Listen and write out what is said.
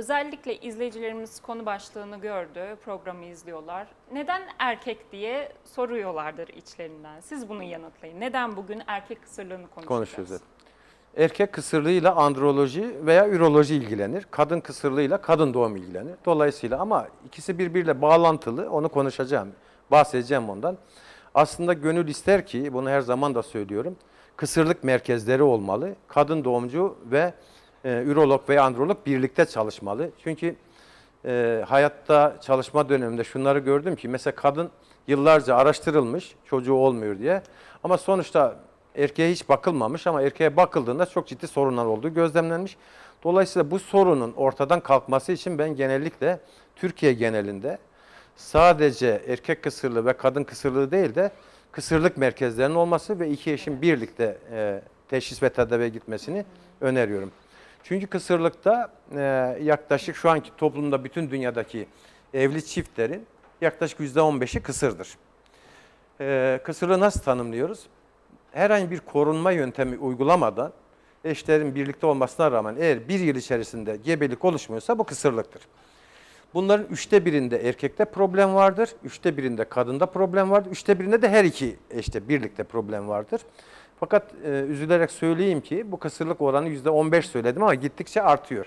Özellikle izleyicilerimiz konu başlığını gördü, programı izliyorlar. Neden erkek diye soruyorlardır içlerinden. Siz bunu yanıtlayın. Neden bugün erkek kısırlığını konuşacağız? konuşuyoruz. Erkek kısırlığıyla androloji veya üroloji ilgilenir. Kadın kısırlığıyla kadın doğum ilgilenir. Dolayısıyla ama ikisi birbiriyle bağlantılı. Onu konuşacağım. Bahsedeceğim ondan. Aslında gönül ister ki, bunu her zaman da söylüyorum. Kısırlık merkezleri olmalı. Kadın doğumcu ve e, ürolog veya androlog birlikte çalışmalı. Çünkü e, hayatta çalışma döneminde şunları gördüm ki mesela kadın yıllarca araştırılmış çocuğu olmuyor diye ama sonuçta erkeğe hiç bakılmamış ama erkeğe bakıldığında çok ciddi sorunlar olduğu gözlemlenmiş. Dolayısıyla bu sorunun ortadan kalkması için ben genellikle Türkiye genelinde sadece erkek kısırlığı ve kadın kısırlığı değil de kısırlık merkezlerinin olması ve iki eşin birlikte e, teşhis ve tedaviye gitmesini öneriyorum. Çünkü kısırlıkta e, yaklaşık şu anki toplumda bütün dünyadaki evli çiftlerin yaklaşık %15'i kısırdır. E, kısırlığı nasıl tanımlıyoruz? Herhangi bir korunma yöntemi uygulamadan eşlerin birlikte olmasına rağmen eğer bir yıl içerisinde gebelik oluşmuyorsa bu kısırlıktır. Bunların üçte birinde erkekte problem vardır, üçte birinde kadında problem vardır, üçte birinde de her iki eşte birlikte problem vardır. Fakat e, üzülerek söyleyeyim ki bu kısırlık oranı yüzde 15 söyledim ama gittikçe artıyor.